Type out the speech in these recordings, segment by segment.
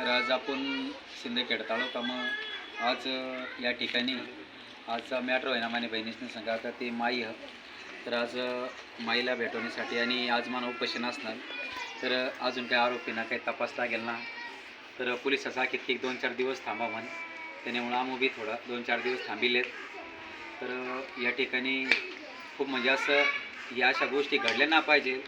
तर आज आपण शिंदखेड तालुका मग आज या ठिकाणी आज मॅट्रो आहे ना माझ्या बहिणीसने सांगा. का ते माई ह. तर आज माईला भेटवण्यासाठी आणि आज मला उपोषण असणार तर अजून काही आरोपींना काही तपास लागेल ना? तर पोलिसाचा किती दोन चार दिवस थांबा म्हण. त्यामुळं आम्ही बी थोडा दोन चार दिवस थांबिलेत. तर या ठिकाणी खूप म्हणजे असं या अशा गोष्टी घडल्या ना पाहिजे.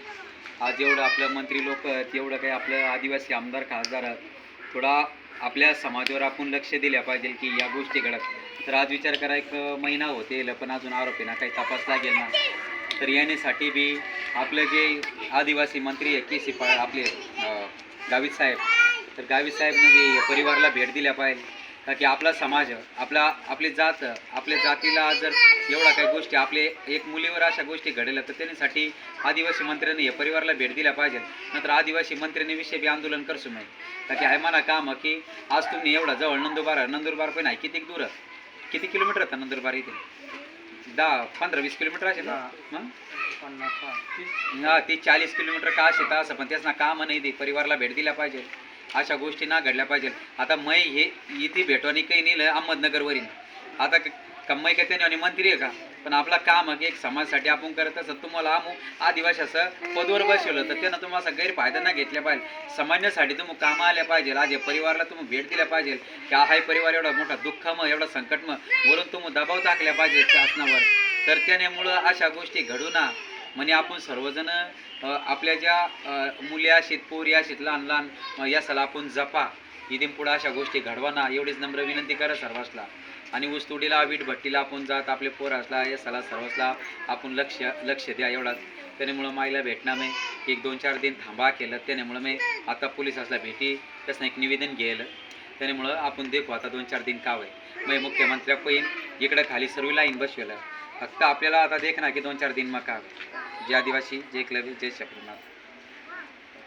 आज एवढं आपलं मंत्री लोक आहेत एवढं काही आपलं आदिवासी आमदार खासदार आहेत. थोडा आपल्या समाजावर आपण लक्ष दिल्या पाहिजे की या गोष्टी घडत तर आज विचार करा एक महिना होते पण अजून आरोपींना काही तपास लागेल ना. तर येण्यासाठी बी आपलं जे आदिवासी मंत्री आहे के सी पाळ आपले गावित साहेब. तर गावित साहेबने बी परिवाराला भेट दिल्या पाहिजे. का की आपला समाज आपला आपली जात आपल्या जातीला जर एवढा काही गोष्टी आपले एक मुलीवर अशा गोष्टी घडल्या तर त्याच्यासाठी आदिवासी मंत्र्यांनी या परिवाराला भेट दिल्या पाहिजे. नंतर आदिवासी मंत्र्यांनी विषय बी आंदोलन करसू नये. का की मला काम की आज तुम्ही एवढा जवळ नंदुरबार नंदुरबार पण आहे. किती दूर? किती किलोमीटर होता नंदुरबार इथे? दहा पंधरा वीस किलोमीटर असेल ना? हं? ती चाळीस किलोमीटर का असे तर असं पण त्याच ना काम नाही ते परिवाराला भेट दिल्या पाहिजे अशा गोष्टी ना घडल्या पाहिजे. आता मै हे इथे भेटवानी काही नेलं अहमदनगरवरील आता क- का मै मंत्री आहे का? पण आपला काम आहे की एक समाजासाठी आपण करत असत. तुम्हाला आमू आदिवासी असं पदवर बसवलं तर त्यानं तुम्हाला असा गैरफायदा ना घेतल्या पाहिजे. समाजासाठी तुम्ही कामं आल्या पाहिजे. आज या परिवाराला तुम्ही भेट दिल्या पाहिजे. की हा परिवार एवढा मोठा दुःखमय एवढा संकटमय. वरून तुम्ही दबाव टाकल्या पाहिजे शासनावर. तर त्याने मुळं अशा गोष्टी घडू ना. म्हणजे आपण सर्वजण आपल्या ज्या मुल्या मुली अशीत पोरी अशीत लहान लहान यासाला आपण जपा. इथून पुढे अशा गोष्टी घडवा ना एवढीच नम्र विनंती करा सर्वांसला. आणि ऊसतोडीला वीट भट्टीला आपण जात आपले पोर असला यासाला सर्वसला आपण लक्ष लक्ष द्या एवढाच. त्यानेमुळं माईला भेटणार मी एक दोन चार दिन थांबा केलं त्यानेमुळं मी आता पोलीस असला भेटी त्यासनं एक निवेदन गेलं. त्यामुळं आपण देखू आता दोन चार दिन का होय मग मुख्यमंत्र्या पहिन इकडं खाली सर्वीला लाईन बसवेलं. फक्त आपल्याला आता देख ना की दोन चार दिन मग जे आदिवासी जे क्लब जे शक्रनाथ